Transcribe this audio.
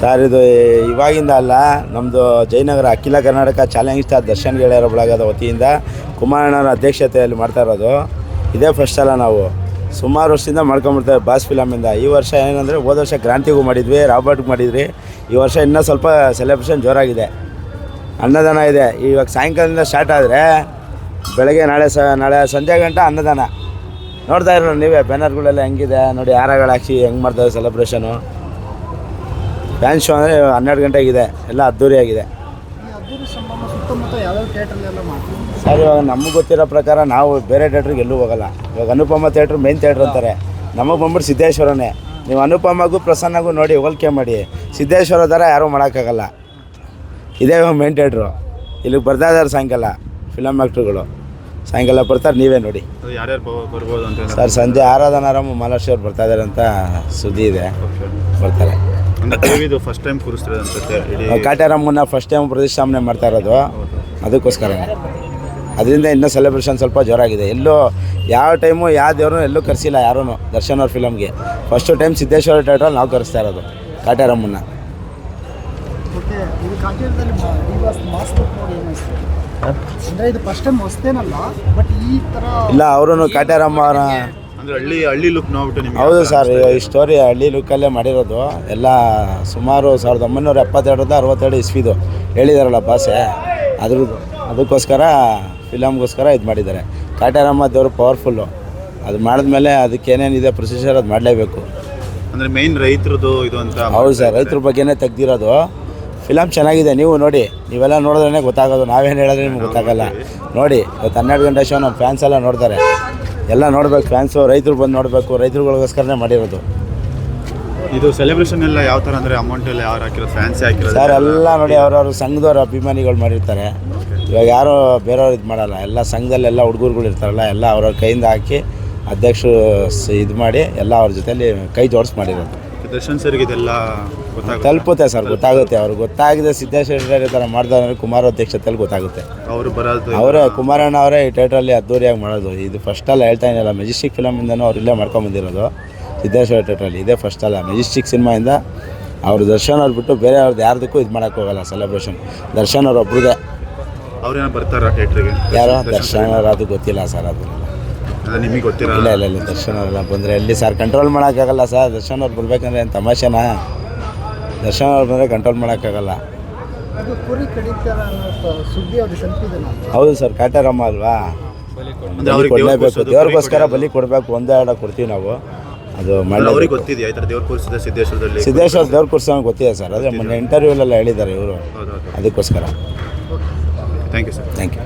Sir, ಇದು ಇವಾಗಿಂದ ಅಲ್ಲ ನಮ್ಮದು ಜಯನಗರ ಅಖಿಲ ಕರ್ನಾಟಕ ಚಾಲೆಂಜ್ ಸ್ಟಾರ್ ದರ್ಶನ್ ಗೆಳೆಯರ ಬಳಗದ ವತಿಯಿಂದ ಕುಮಾರಣ್ಣನ ಅಧ್ಯಕ್ಷತೆಯಲ್ಲಿ ಮಾಡ್ತಾ ಇರೋದು ಇದೇ ಫಸ್ಟ್ ಅಲ್ಲ ನಾವು. ಸುಮಾರು ವರ್ಷದಿಂದ ಮಾಡ್ಕೊಂಬಿಡ್ತೇವೆ ಬಾಸ್ ಫಿಲಮಿಂದ ಈ ವರ್ಷ ಏನಂದರೆ ಹೋದ ವರ್ಷ ಕ್ರಾಂತಿಗೂ ಮಾಡಿದ್ವಿ, ರಾಬರ್ಟ್ಗೆ ಮಾಡಿದ್ವಿ. ಈ ವರ್ಷ ಇನ್ನೂ ಸ್ವಲ್ಪ ಸೆಲೆಬ್ರೇಷನ್ ಜೋರಾಗಿದೆ. ಅನ್ನದಾನ ಇದೆ. ಇವಾಗ ಸಾಯಂಕಾಲದಿಂದ ಸ್ಟಾರ್ಟ್ ಆದರೆ ಬೆಳಗ್ಗೆ ನಾಳೆ ಸ, ನಾಳೆ ಸಂಜೆ ಗಂಟ ಅನ್ನದಾನ. ನೋಡ್ತಾ ಇರೋ ನೀವೇ ಬ್ಯಾನರ್ಗಳೆಲ್ಲ ಹೆಂಗಿದೆ, ನೋಡಿ ಹಾರಗಳು ಹಾಕಿ ಹೆಂಗೆ ಮಾಡ್ತಾರೆ ಸೆಲೆಬ್ರೇಷನು ಫ್ಯಾನ್ ಶೋ ಅಂದರೆ ಹನ್ನೆರಡು ಗಂಟೆಗಿದೆ ಎಲ್ಲ ಅದ್ದೂರಿಯಾಗಿದೆ ಈ ಅದ್ದೂರಿ ಆಗಿದೆ ಥಿಯೇಟ್ರಲ್ಲೆಲ್ಲ ಮಾಡ್ತೀವಿ ಸರ್ ಇವಾಗ ನಮಗೆ ಗೊತ್ತಿರೋ ಪ್ರಕಾರ ನಾವು ಬೇರೆ ಥಿಯೇಟ್ರಿಗೆ ಎಲ್ಲೂ ಹೋಗಲ್ಲ. ಇವಾಗ ಅನುಪಮ ಥಿಯೇಟ್ರ್ ಮೇನ್ ಥಿಯೇಟ್ರ್ ಅಂತಾರೆ. ನಮಗೆ ಬಂದ್ಬಿಟ್ಟು ಸಿದ್ದೇಶ್ವರನೇ. ನೀವು ಅನುಪಮಗೂ ಪ್ರಸನ್ನಗೂ ನೋಡಿ ಹೋಲಿಕೆ ಮಾಡಿ. ಸಿದ್ದೇಶ್ವರ ಥರ ಯಾರೂ ಮಾಡೋಕ್ಕಾಗಲ್ಲ. ಇದೇ ಮೇನ್ ಥಿಯೇಟ್ರು ಇಲ್ಲಿಗೆ ಬರ್ತಾ ಇದ್ದಾರೆ ಸಾಯಂಕಾಲ ಫಿಲಮ್ ಆ್ಯಕ್ಟ್ರುಗಳು ಸಾಯಂಕಾಲ ಬರ್ತಾರೆ ನೀವೇ ನೋಡಿ. ಸರ್ ಸಂಜೆ ಆರಾಧನಾರಾಮ ಮಾಲಾಶ್ರೀ ಅವ್ರು ಬರ್ತಾ ಇದ್ದಾರೆ ಅಂತ ಸುದ್ದಿ ಇದೆ. ಬರ್ತಾರೆ. ಟಿವಿದು ಫಸ್ಟ್ ಟೈಮ್ ಕೂರಿಸ್ತಿರೋದು ಅನ್ಸುತ್ತೆ ಇಡೀ ಕಾಟ್ಯಾರಮ್ಮನ ಫಸ್ಟ್ ಟೈಮ್ ಪ್ರತಿಷ್ಠಾಪನೆ ಮಾಡ್ತಾ ಇರೋದು. ಅದಕ್ಕೋಸ್ಕರ ಅದರಿಂದ ಇನ್ನೂ ಸೆಲೆಬ್ರೇಷನ್ ಸ್ವಲ್ಪ ಜೋರಾಗಿದೆ. ಎಲ್ಲೂ ಯಾವ ಟೈಮು ಯಾವ ದೇವ್ರನ್ನೂ ಎಲ್ಲೂ ಕರೆಸಿಲ್ಲ ಯಾರೂ ದರ್ಶನ್ ಅವ್ರ ಫಿಲಮ್ಗೆ ಫಸ್ಟು ಟೈಮ್ ಸಿದ್ದೇಶ್ವರ ಥಿಯೇಟ್ರಲ್ಲಿ ನಾವು ಕರೆಸ್ತಾ ಇರೋದು ಕಾಟಾರಾಮನ್ನ. ಇಲ್ಲ ಅವರು ಕಾಟ್ಯಾರಮ್ಮ ಅವರ ಅಂದ್ರೆ ಹಳ್ಳಿ ಹಳ್ಳಿ ಲುಕ್ ನೋಡ್ಬಿಟ್ಟು ನಿಮ್ಗೆ ಹೌದು ಸರ್ ಈ ಸ್ಟೋರಿ ಹಳ್ಳಿ ಲುಕ್ಕಲ್ಲೇ ಮಾಡಿರೋದು. ಎಲ್ಲ ಸುಮಾರು ಸಾವಿರದ ಒಂಬೈನೂರ ಎಪ್ಪತ್ತೆರಡರಿಂದ ಅರವತ್ತೆರಡು ಇಸ್ವಿದು ಹೇಳಿದಾರಲ್ಲ ಭಾಷೆ ಅದ್ರದ್ದು ಅದಕ್ಕೋಸ್ಕರ ಫಿಲಮ್ಗೋಸ್ಕರ ಇದು ಮಾಡಿದ್ದಾರೆ. ಕಾಟಾರಾಮ ದೇವರು ಪವರ್ಫುಲ್ಲು ಅದು ಮಾಡಿದ್ಮೇಲೆ ಅದಕ್ಕೆ ಏನೇನಿದೆ ಪ್ರೊಸೀಜರ್ ಅದು ಮಾಡಲೇಬೇಕು. ಅಂದ್ರೆ ಮೇಯ್ನ್ ರೈತರದು ಇದು ಅಂತ ಹೌದು ಸರ್ ರೈತರ ಬಗ್ಗೆನೇ ತೆಗ್ದಿರೋದು. ಫಿಲಮ್ ಚೆನ್ನಾಗಿದೆ ನೀವು ನೋಡಿ. ನೀವೆಲ್ಲ ನೋಡಿದ್ರೇ ಗೊತ್ತಾಗೋದು. ನಾವೇನು ಹೇಳಿದ್ರೆ ನಿಮ್ಗೆ ಗೊತ್ತಾಗಲ್ಲ. ನೋಡಿ ಇವತ್ತು ಹನ್ನೆರಡು ಗಂಟೆ ಶೋ ನಮ್ಮ ಫ್ಯಾನ್ಸ್ ಎಲ್ಲ ನೋಡ್ತಾರೆ. ಎಲ್ಲ ನೋಡ್ಬೇಕು ಫ್ಯಾನ್ಸು ರೈತರು ಬಂದು ನೋಡಬೇಕು ರೈತರುಗಳಿಗೋಸ್ಕರನೇ ಮಾಡಿರೋದು. ಇದು ಸೆಲೆಬ್ರೇಷನ್ ಎಲ್ಲ ಯಾವ ಥರ ಅಂದರೆ ಅಮೌಂಟ್ ಎಲ್ಲ ಯಾರು ಹಾಕಿರೋ ಫ್ಯಾನ್ಸಿ ಹಾಕಿರೋ ಸರ್ ಎಲ್ಲ ನೋಡಿ ಅವ್ರವ್ರ ಸಂಘದವ್ರ ಅಭಿಮಾನಿಗಳು ಮಾಡಿರ್ತಾರೆ. ಇವಾಗ ಯಾರು ಬೇರೆಯವ್ರು ಇದು ಮಾಡಲ್ಲ ಎಲ್ಲ ಸಂಘದಲ್ಲೆಲ್ಲ ಹುಡುಗರುಗಳು ಇರ್ತಾರಲ್ಲ ಎಲ್ಲ ಅವ್ರವ್ರ ಕೈಯಿಂದ ಹಾಕಿ ಅಧ್ಯಕ್ಷರು ಇದು ಮಾಡಿ ಎಲ್ಲ ಅವ್ರ ಜೊತೆಯಲ್ಲಿ ಕೈ ಜೋಡಿಸಿ ಮಾಡಿರೋದು. ದರ್ಶನ್ ಸರ್ಗೆ ಇದೆಲ್ಲ ಗೊತ್ತಾಗುತ್ತೆ. ತಲುಪುತ್ತೆ ಸರ್ ಗೊತ್ತಾಗುತ್ತೆ. ಅವ್ರು ಗೊತ್ತಾಗಿದೆ ಸಿದ್ದೇಶ್ವರ ಥರ ಮಾಡಿದವ್ರೆ ಕುಮಾರ ಅಧ್ಯಕ್ಷತೆಯಲ್ಲಿ ಗೊತ್ತಾಗುತ್ತೆ. ಅವರು ಬರೋದು ಅವರೇ ಕುಮಾರಣ್ಣ ಅವರೇ ಈ ಥಿಯೇಟ್ರಲ್ಲಿ ಅದ್ದೂರಿಯಾಗಿ ಮಾಡೋದು. ಇದು ಫಸ್ಟ್ ಅಲ್ಲ ಹೇಳ್ತಾ ಏನಿಲ್ಲ ಮೆಜೆಸ್ಟಿಕ್ ಫಿಲಮಿಂದನೂ ಅವ್ರು ಇಲ್ಲೇ ಮಾಡ್ಕೊಂಬಂದಿರೋದು ಸಿದ್ದೇಶ್ವರ ಥಿಯೇಟ್ರಲ್ಲಿ ಇದೇ ಫಸ್ಟ್ ಅಲ್ಲ. ಮೆಜೆಸ್ಟಿಕ್ ಇಂದ ಅವ್ರು ದರ್ಶನ್ ಅವ್ರು ಬಿಟ್ಟು ಬೇರೆ ಅವ್ರದ್ದು ಯಾರ್ದಕ್ಕೂ ಇದು ಮಾಡೋಕ್ಕೋಗಲ್ಲ ಸೆಲೆಬ್ರೇಷನ್ ದರ್ಶನ್ ಅವ್ರ ಒಬ್ರಿಗೆ ಅವ್ರೇನೋ ಬರ್ತಾರ ಥಿಯೇಟ್ರಿಗೆ ಯಾರೋ? ದರ್ಶನ್ ಅವ್ರು ಅದು ಗೊತ್ತಿಲ್ಲ ಸರ್ ಅದು ಅದು ನಿಮಗೆ ಗೊತ್ತಿರಲ್ಲ. ಇಲ್ಲ ಇಲ್ಲ ಇಲ್ಲ ದರ್ಶನ್ ಅವ್ರಲ್ಲ ಬಂದರೆ ಎಲ್ಲಿ ಸರ್ ಕಂಟ್ರೋಲ್ ಮಾಡೋಕ್ಕಾಗಲ್ಲ ಸರ್ ದರ್ಶನ ಅವ್ರು ಬರ್ಬೇಕಂದ್ರೆ ಏನು ತಮಾಷೆನಾ? ದರ್ಶನ ಅವ್ರು ಬಂದರೆ ಕಂಟ್ರೋಲ್ ಮಾಡೋಕ್ಕಾಗಲ್ಲ. ಅದು ಕುರಿ ಕಡಿತಾರ ಅನ್ನೋ ಸ- ಸುದ್ದಿ ಅವ್ರಿಗೆ ತಲುಪಿದೆ ಹೌದು ಸರ್ ಕಾಟಾರಮ್ಮ ಅಲ್ವಾ? ಅಂದ್ರೆ ಬಲಿ ಅವ್ರಿಗೆ ದೇವ್ರ ಕೊಡಲೇಬೇಕು. ಕೂರ್ಸೋದು, ದೇವ್ರಿಗೋಸ್ಕರ ಬಲಿ ಕೊಡಬೇಕು ಒಂದೇ ಎರಡ ಕೊಡ್ತೀವಿ ನಾವು. ಅದು ಮಾಡಿ ಅವ್ರಿಗೆ ಗೊತ್ತಿದೆಯಾ ಈ ಥರ ದೇವ್ರ ಕೂರಿಸಿದ ಸಿದ್ದೇಶ್ವರದಲ್ಲಿ? ಸಿದ್ದೇಶ್ವರ ದೇವ್ರ ಕುರ್ಸೋಂಗೆ ಗೊತ್ತಿದೆ ಸರ್ ಅದೇ ಮೊನ್ನೆ ಇಂಟರ್ವ್ಯೂಲೆಲ್ಲ ಹೇಳಿದ್ದಾರೆ ಇವರು. ಹೌದು ಹೌದು. ಅದಕ್ಕೋಸ್ಕರ. Thank you sir thank you